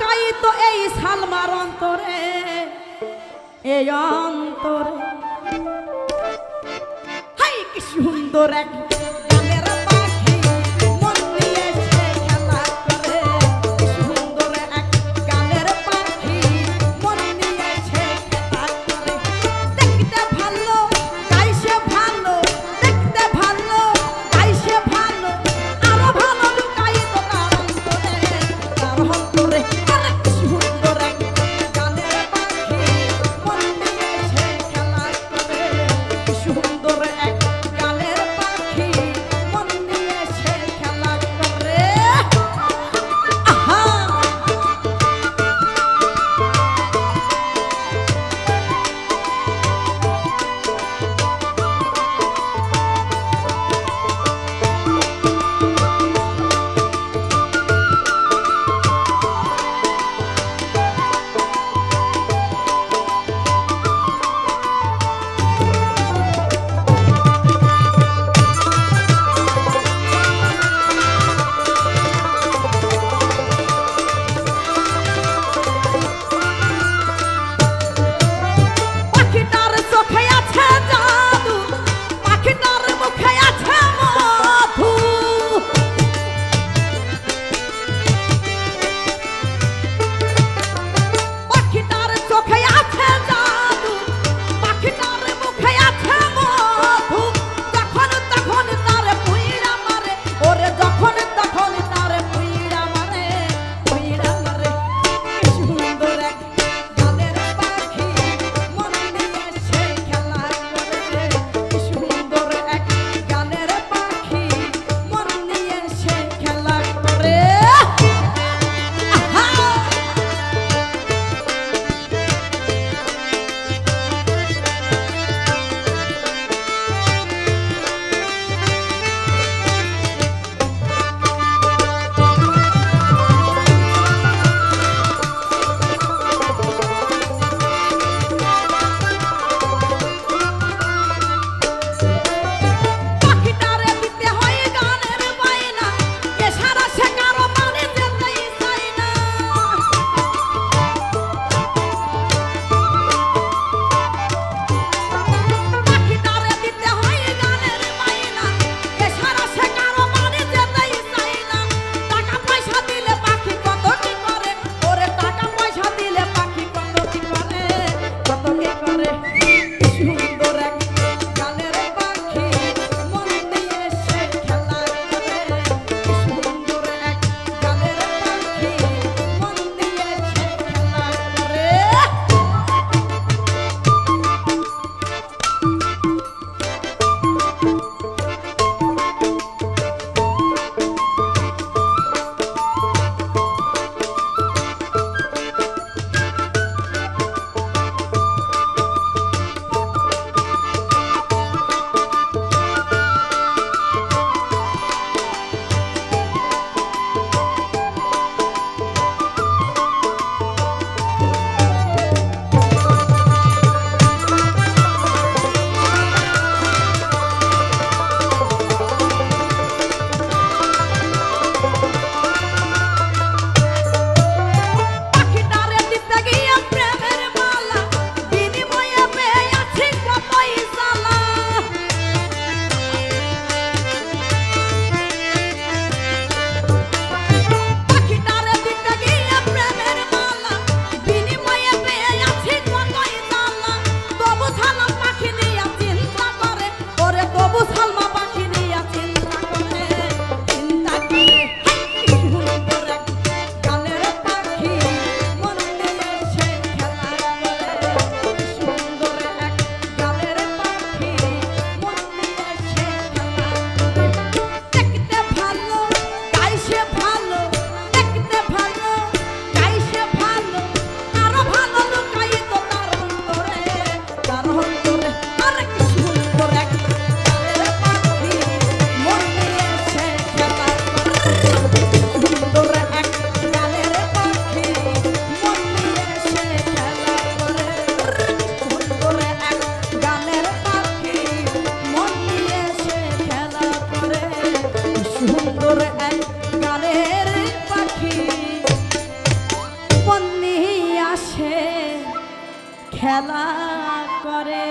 তাকাই তো এই সালমার অন্তরে এই অন্তরে। হাই কি সুন্দর এক মাঠে খেলা করে।